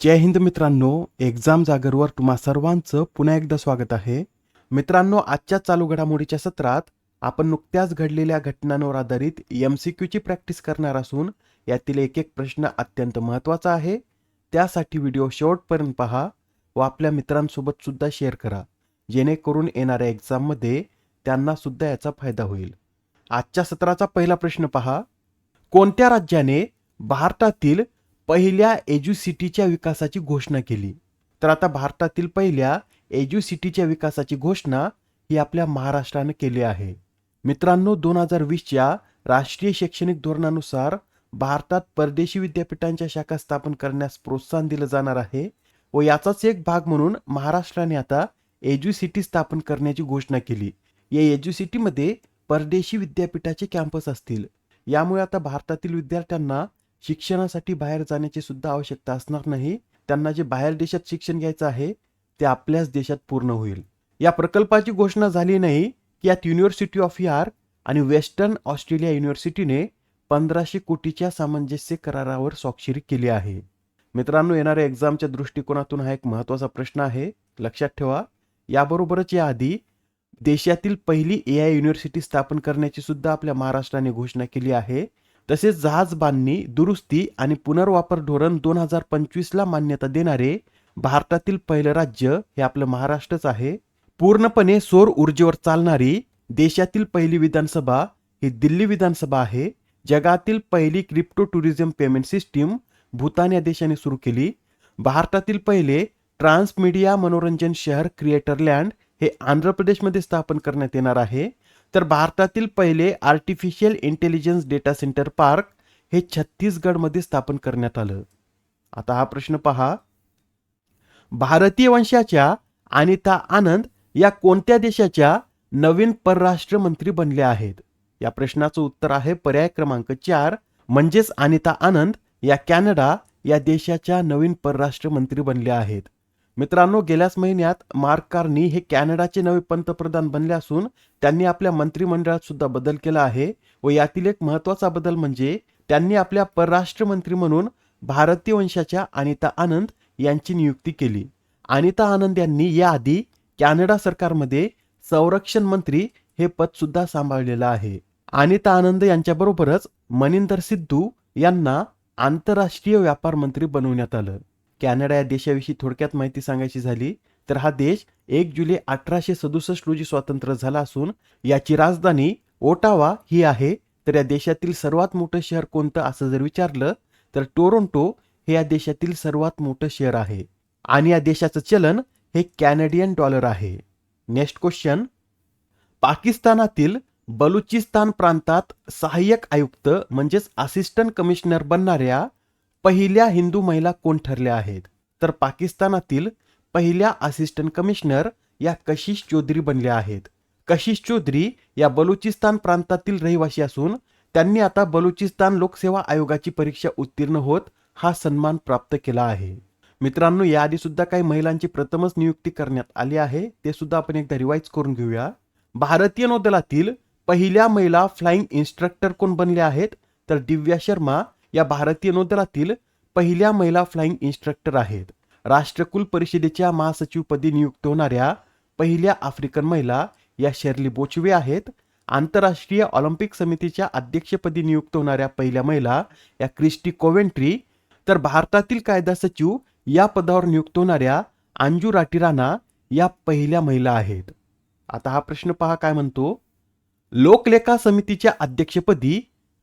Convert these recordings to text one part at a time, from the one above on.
जय हिंद मित्रांनो एक्झाम जागरवर तुम्हा सर्वांचं पुन्हा एकदा स्वागत आहे. मित्रांनो आजच्या चालू घडामोडीच्या सत्रात आपण नुकत्याच घडलेल्या घटनांवर आधारित एम सी क्यूची प्रॅक्टिस करणार असून यातील एक एक प्रश्न अत्यंत महत्त्वाचा आहे. त्यासाठी व्हिडिओ शेवटपर्यंत पहा व आपल्या मित्रांसोबत सुद्धा शेअर करा. जेणेकरून येणाऱ्या एक्झाममध्ये त्यांना सुद्धा याचा फायदा होईल. आजच्या सत्राचा पहिला प्रश्न पहा. कोणत्या राज्याने भारतातील पहिल्या एज्युसिटीच्या विकासाची घोषणा केली. तर आता भारतातील पहिल्या एज्युसिटीच्या विकासाची घोषणा ही आपल्या महाराष्ट्रानं केली आहे. मित्रांनो दोन हजार वीसच्या राष्ट्रीय शैक्षणिक धोरणानुसार भारतात परदेशी विद्यापीठांच्या शाखा स्थापन करण्यास प्रोत्साहन दिलं जाणार आहे व याचाच एक भाग म्हणून महाराष्ट्राने आता एज्युसिटी स्थापन करण्याची घोषणा केली. या एज्युसिटीमध्ये परदेशी विद्यापीठाचे कॅम्पस असतील. यामुळे आता भारतातील विद्यार्थ्यांना शिक्षणासाठी बाहेर जाण्याची सुद्धा आवश्यकता असणार नाही. त्यांना जे बाहेर देशात शिक्षण घ्यायचं आहे ते आपल्याच देशात पूर्ण होईल. या प्रकल्पाची घोषणा झाली नाही की यात युनिव्हर्सिटी ऑफ यार आणि वेस्टर्न ऑस्ट्रेलिया युनिव्हर्सिटीने पंधराशे कोटीच्या सामंजस्य करारावर स्वाक्षरी केली आहे. मित्रांनो येणाऱ्या एक्झामच्या दृष्टिकोनातून हा एक महत्त्वाचा प्रश्न आहे. लक्षात ठेवा. याबरोबरच याआधी देशातील पहिली ए आय युनिव्हर्सिटी स्थापन करण्याची सुद्धा आपल्या महाराष्ट्राने घोषणा केली आहे. तसेच जहाज बांधणी दुरुस्ती आणि पुनर्वापर धोरण दोन हजार पंचवीसला मान्यता देणारे भारतातील पहिलं राज्य हे आपलं महाराष्ट्रच आहे. पूर्णपणे सौर ऊर्जेवर चालणारी देशातील पहिली विधानसभा ही दिल्ली विधानसभा आहे. जगातील पहिली crypto tourism payment system Bhutan या देशाने सुरू केली. भारतातील पहिले ट्रान्समीडिया मनोरंजन शहर क्रिएटर लँड हे आंध्र प्रदेशमध्ये स्थापन करण्यात येणार आहे. तर भारतातील पहिले artificial intelligence data centre park हे छत्तीसगडमध्ये स्थापन करण्यात आलं. आता हा प्रश्न पहा. भारतीय वंशाच्या अनिता आनंद या कोणत्या देशाच्या नवीन परराष्ट्र मंत्री बनल्या आहेत? या प्रश्नाचं उत्तर आहे पर्याय क्रमांक चार म्हणजेच अनिता आनंद या कॅनडा या देशाच्या नवीन परराष्ट्र मंत्री बनल्या आहेत. मित्रांनो गेल्याच महिन्यात मार्क कार्नी हे कॅनडाचे नवे पंतप्रधान बनले असून त्यांनी आपल्या मंत्रिमंडळात सुद्धा बदल केला आहे व यातील एक महत्त्वाचा बदल म्हणजे त्यांनी आपल्या परराष्ट्र मंत्री म्हणून भारतीय वंशाच्या अनिता आनंद यांची नियुक्ती केली. अनिता आनंद यांनी याआधी कॅनडा सरकारमध्ये संरक्षण मंत्री हे पद सुद्धा सांभाळलेलं आहे. अनिता आनंद यांच्याबरोबरच मनिंदर सिद्धू यांना आंतरराष्ट्रीय व्यापार मंत्री बनवण्यात आलं. कॅनडा या देशाविषयी थोडक्यात माहिती सांगायची झाली तर हा देश एक जुलै अठराशे सदुसष्ट रोजी स्वातंत्र्य झाला असून याची राजधानी ओटावा ही आहे. तर या देशातील सर्वात मोठं शहर कोणतं असं जर विचारलं तर टोरोंटो हे या देशातील सर्वात मोठं शहर आहे. आणि या देशाचं चलन हे कॅनेडियन डॉलर आहे. Next question. पाकिस्तानातील बलुचिस्तान प्रांतात सहाय्यक आयुक्त म्हणजेच असिस्टंट कमिशनर बनणाऱ्या पहिल्या हिंदू महिला कोण ठरल्या आहेत? तर पाकिस्तानातील पहिल्या असिस्टंट कमिशनर या कशिश चौधरी बनल्या आहेत. कशिश चौधरी या बलुचिस्तान प्रांतातील रहिवासी असून त्यांनी आता बलुचिस्तान लोकसेवा आयोगाची परीक्षा उत्तीर्ण होत हा सन्मान प्राप्त केला आहे. मित्रांनो याआधी सुद्धा काही महिलांची प्रथमच नियुक्ती करण्यात आली आहे ते सुद्धा आपण एकदा रिवाईज करून घेऊया. भारतीय नौदलातील पहिल्या महिला फ्लाइंग इन्स्ट्रक्टर कोण बनल्या आहेत? तर दिव्या शर्मा या भारतीय नौदलातील पहिल्या महिला फ्लाइंग इन्स्ट्रक्टर आहेत. राष्ट्रकुल परिषदेच्या महासचिवपदी नियुक्त होणाऱ्या पहिल्या आफ्रिकन महिला या शेर्ली बोचवे आहेत. आंतरराष्ट्रीय ऑलिम्पिक समितीच्या अध्यक्षपदी नियुक्त होणाऱ्या पहिल्या महिला या क्रिस्टी कोवेंट्री तर भारतातील कायदा सचिव या पदावर नियुक्त होणाऱ्या अंजू राटीराणा या पहिल्या महिला आहेत. आता हा प्रश्न पहा काय म्हणतो? लोकलेखा समितीच्या अध्यक्षपदी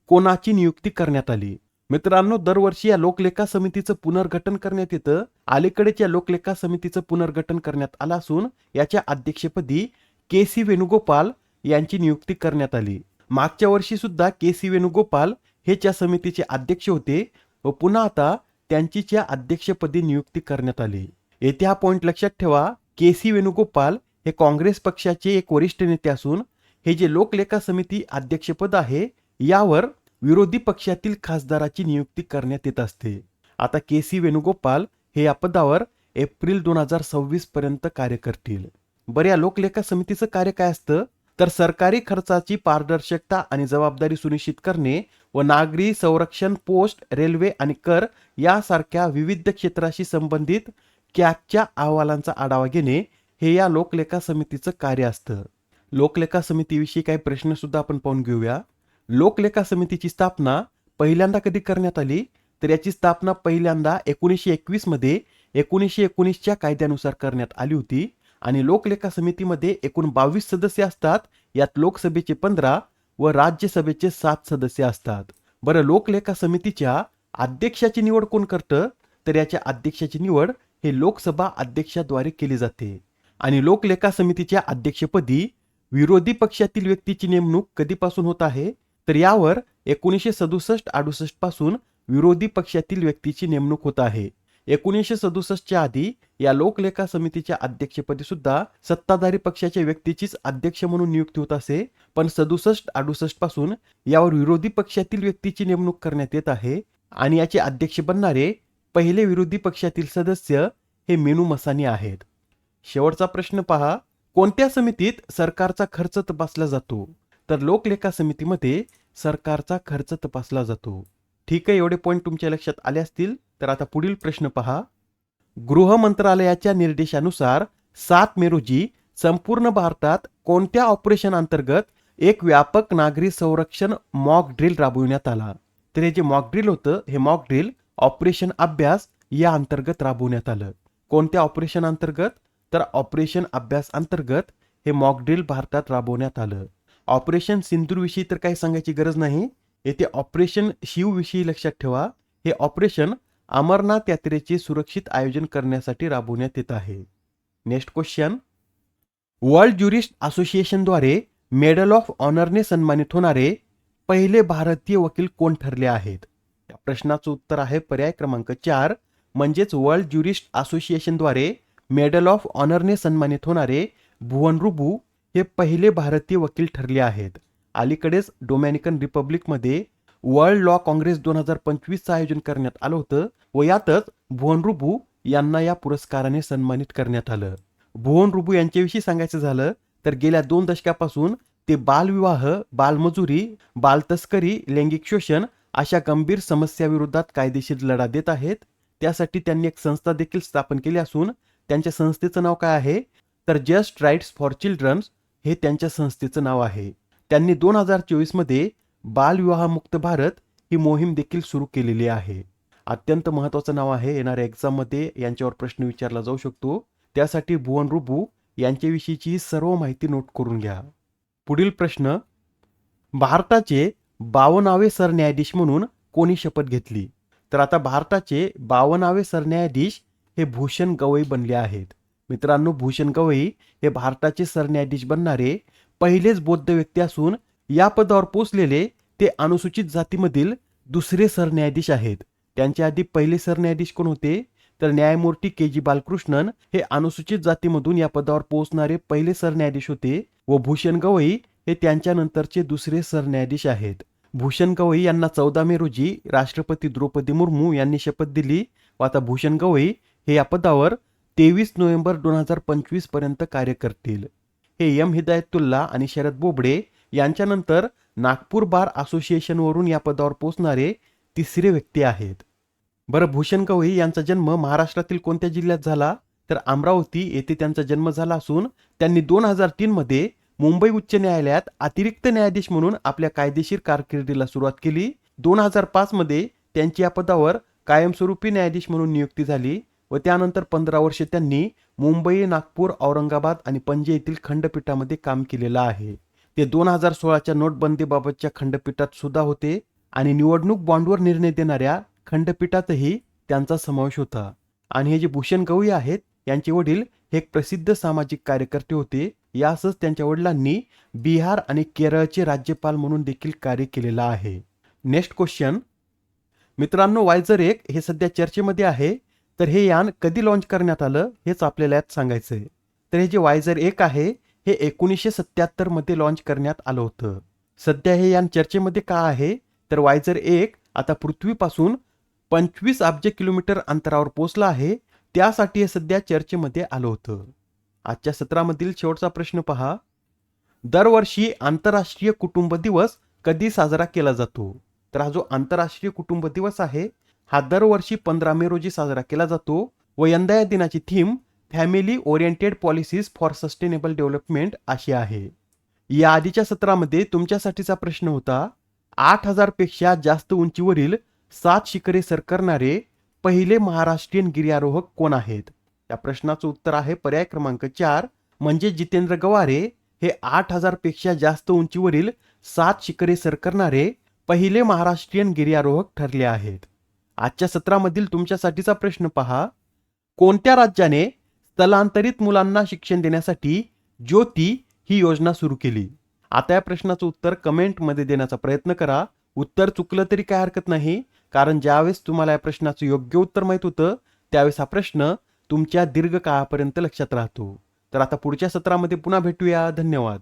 कोणाची नियुक्ती करण्यात आली? मित्रांनो दरवर्षी या लोकलेखा समितीचं पुनर्गठन करण्यात येतं. अलीकडेच या लोकलेखा समितीचं पुनर्गठन करण्यात आलं असून याच्या अध्यक्षपदी के सी वेणुगोपाल यांची नियुक्ती करण्यात आली. मागच्या वर्षी सुद्धा के सी वेणुगोपाल हेच या समितीचे अध्यक्ष होते व पुन्हा आता त्यांचीच या अध्यक्षपदी नियुक्ती करण्यात आली. येथे हा पॉईंट लक्षात ठेवा के सी वेणुगोपाल हे काँग्रेस पक्षाचे एक वरिष्ठ नेते असून हे जे लोकलेखा समिती अध्यक्षपद आहे यावर विरोधी पक्षातील खासदाराची नियुक्ती करण्यात येत असते. आता के सी वेणुगोपाल हे या पदावर एप्रिल दोन हजार सव्वीस पर्यंत कार्य करतील. बरं या लोकलेखा समितीचं कार्य काय असतं? तर सरकारी खर्चाची पारदर्शकता आणि जबाबदारी सुनिश्चित करणे व नागरी संरक्षण पोस्ट रेल्वे आणि कर यासारख्या विविध क्षेत्राशी संबंधित कॅगच्या अहवालांचा आढावा घेणे हे या लोकलेखा समितीचं कार्य असतं. लोकलेखा समितीविषयी काही प्रश्न सुद्धा आपण पाहून घेऊया. लोकलेखा समितीची स्थापना पहिल्यांदा कधी करण्यात आली? तर याची स्थापना पहिल्यांदा एकोणीसशे एकवीसमध्ये एकोणीसशे एकोणीसच्या कायद्यानुसार करण्यात आली होती. आणि लोकलेखा समितीमध्ये एकूण बावीस सदस्य असतात. यात लोकसभेचे पंधरा व राज्यसभेचे सात सदस्य असतात. बरं लोकलेखा समितीच्या अध्यक्षाची निवड कोण करतं? तर याच्या अध्यक्षाची निवड हे लोकसभा अध्यक्षाद्वारे केली जाते. आणि लोकलेखा समितीच्या अध्यक्षपदी विरोधी पक्षातील व्यक्तीची नेमणूक कधीपासून होत आहे? तर यावर एकोणीसशे सदुसष्ट अडुसष्टपासून विरोधी पक्षातील व्यक्तीची नेमणूक होत आहे. एकोणीसशे सदुसष्टच्या आधी या लोकलेखा समितीच्या अध्यक्षपदी सुद्धा सत्ताधारी पक्षाच्या व्यक्तीचीच अध्यक्ष म्हणून नियुक्ती होत असे पण सदुसष्ट अडुसष्टपासून यावर विरोधी पक्षातील व्यक्तीची नेमणूक करण्यात येत आहे आणि याचे अध्यक्ष बनणारे पहिले विरोधी पक्षातील सदस्य हे मेनू मसानी आहेत. शेवटचा प्रश्न पहा कोणत्या समितीत सरकारचा खर्च तपासला जातो? तर लोकलेखा समितीमध्ये सरकारचा खर्च तपासला जातो. ठीक आहे एवढे पॉईंट तुमच्या लक्षात आले असतील? तर आता पुढील प्रश्न पहा. गृह मंत्रालयाच्या निर्देशानुसार सात मे रोजी संपूर्ण भारतात कोणत्या ऑपरेशन अंतर्गत एक व्यापक नागरी संरक्षण मॉक ड्रिल राबविण्यात आला? तर हे जे मॉक ड्रिल होतं हे मॉक ड्रिल ऑपरेशन अभ्यास या अंतर्गत राबवण्यात आलं. कोणत्या ऑपरेशन अंतर्गत? तर ऑपरेशन अभ्यास अंतर्गत हे मॉक ड्रिल भारतात राबवण्यात आलं. ऑपरेशन सिंदूरविषयी तर काही सांगायची गरज नाही. येथे ऑपरेशन शिवविषयी लक्षात ठेवा. हे ऑपरेशन अमरनाथ यात्रेचे सुरक्षित आयोजन करण्यासाठी राबवण्यात येत आहे. Next question. वर्ल्ड ज्युरिस्ट असोसिएशनद्वारे मेडल ऑफ ऑनरने सन्मानित होणारे पहिले भारतीय वकील कोण ठरले आहेत? या प्रश्नाचं उत्तर आहे पर्याय क्रमांक चार. म्हणजेच वर्ल्ड ज्युरिस्ट असोसिएशनद्वारे मेडल ऑफ ऑनरने सन्मानित होणारे भुवन रुबू हे पहिले भारतीय वकील ठरले आहेत. अलीकडेच डोमॅनिकन रिपब्लिकमध्ये वर्ल्ड लॉ काँग्रेस दोन हजार पंचवीसचं आयोजन करण्यात आलं होतं व यातच भुवन रुबू यांना या पुरस्काराने सन्मानित करण्यात आलं. भुवन रुबू यांच्याविषयी सांगायचं झालं तर गेल्या दोन दशकापासून ते बालविवाह बालमजुरी बालतस्करी लैंगिक शोषण अशा गंभीर समस्याविरोधात कायदेशीर लढा देत आहेत. त्यासाठी त्यांनी एक संस्था देखील स्थापन केली असून त्यांच्या संस्थेचं नाव काय आहे? तर जस्ट राईट्स फॉर चिल्ड्रन्स हे त्यांच्या संस्थेचं नाव आहे. त्यांनी दोन हजार चोवीसमध्ये बालविवाहमुक्त भारत ही मोहीम देखील सुरू केलेली आहे. अत्यंत महत्वाचं नाव आहे. येणाऱ्या एक्झाममध्ये यांच्यावर प्रश्न विचारला जाऊ शकतो. त्यासाठी भुवन रुबू यांच्याविषयीची सर्व माहिती नोट करून घ्या. पुढील प्रश्न भारताचे बावनावे सरन्यायाधीश म्हणून कोणी शपथ घेतली? तर आता भारताचे बावनावे सरन्यायाधीश हे भूषण गवई बनले आहेत. मित्रांनो भूषण गवई हे भारताचे सरन्यायाधीश बनणारे पहिलेच बौद्ध व्यक्ती असून या पदावर पोचलेले ते अनुसूचित जातीमधील दुसरे सरन्यायाधीश आहेत. त्यांच्या आधी पहिले सरन्यायाधीश कोण होते? तर न्यायमूर्ती के जी बालकृष्णन हे अनुसूचित जातीमधून या पदावर पोहोचणारे पहिले सरन्यायाधीश होते व भूषण गवई हे त्यांच्या नंतरचे दुसरे सरन्यायाधीश आहेत. भूषण गवई यांना चौदा मे रोजी राष्ट्रपती द्रौपदी मुर्मू यांनी शपथ दिली व आता भूषण गवई हे या पदावर तेवीस नोव्हेंबर दोन हजार पंचवीसपर्यंत कार्य करतील. हे एम हिदायतुल्ला आणि शरद बोबडे यांच्यानंतर नागपूर बार असोसिएशनवरून या पदावर पोचणारे तिसरे व्यक्ती आहेत. बरं भूषण गवई यांचा जन्म महाराष्ट्रातील कोणत्या जिल्ह्यात झाला? तर अमरावती येथे त्यांचा जन्म झाला असून त्यांनी दोन हजार तीन मध्ये मुंबई उच्च न्यायालयात अतिरिक्त न्यायाधीश म्हणून आपल्या कायदेशीर कारकिर्दीला सुरुवात केली. दोन हजार पाच मध्ये त्यांची या पदावर कायमस्वरूपी न्यायाधीश म्हणून नियुक्ती झाली. व त्यानंतर पंधरा वर्षे त्यांनी मुंबई नागपूर औरंगाबाद आणि पणजी येथील खंडपीठामध्ये काम केलेलं आहे. ते दोन हजार सोळाच्या नोटबंदीबाबतच्या खंडपीठात सुद्धा होते आणि निवडणूक बॉन्डवर निर्णय देणाऱ्या खंडपीठातही त्यांचा समावेश होता. आणि हे जे भूषण गवई आहेत यांचे वडील हे एक प्रसिद्ध सामाजिक कार्यकर्ते होते. यासच त्यांच्या वडिलांनी बिहार आणि केरळचे राज्यपाल म्हणून देखील कार्य केलेलं आहे. Next question. मित्रांनो वायझर एक हे सध्या चर्चेमध्ये आहे. तर हे यान कधी लॉन्च करण्यात आलं हेच आपल्याला यात सांगायचं आहे. तर हे जे वायझर एक आहे हे एकोणीसशे सत्याहत्तरमध्ये लॉन्च करण्यात आलं होतं. सध्या हे यान चर्चेमध्ये का आहे? तर वायझर एक आता पृथ्वीपासून पंचवीस अब्ज किलोमीटर अंतरावर पोहोचला आहे त्यासाठी हे सध्या चर्चेमध्ये आलं होतं. आजच्या सत्रामधील शेवटचा प्रश्न पहा. दरवर्षी आंतरराष्ट्रीय कुटुंब दिवस कधी साजरा केला जातो? तर हा जो आंतरराष्ट्रीय कुटुंब दिवस आहे हा दरवर्षी पंधरा मे रोजी साजरा केला जातो व यंदा या दिनाची theme family oriented policies for sustainable development अशी आहे. या आधीच्या सत्रामध्ये तुमच्यासाठीचा प्रश्न होता आठ हजारपेक्षा जास्त उंचीवरील सात शिखरे सर करणारे पहिले महाराष्ट्रीयन गिर्यारोहक कोण आहेत? त्या प्रश्नाचं उत्तर आहे पर्याय क्रमांक चार म्हणजे जितेंद्र गवारे हे आठ हजारपेक्षा जास्त उंचीवरील सात शिखरे सर करणारे पहिले महाराष्ट्रीयन गिर्यारोहक ठरले आहेत. आजच्या सत्रामधील तुमच्यासाठीचा प्रश्न पहा. कोणत्या राज्याने स्थलांतरित मुलांना शिक्षण देण्यासाठी ज्योती ही योजना सुरू केली? आता या प्रश्नाचं उत्तर कमेंटमध्ये देण्याचा प्रयत्न करा. उत्तर चुकलं तरी काय हरकत नाही. कारण ज्यावेळेस तुम्हाला या प्रश्नाचं योग्य उत्तर माहीत होतं त्यावेळेस हा प्रश्न तुमच्या दीर्घकाळापर्यंत लक्षात राहतो. तर आता पुढच्या सत्रामध्ये पुन्हा भेटूया. धन्यवाद.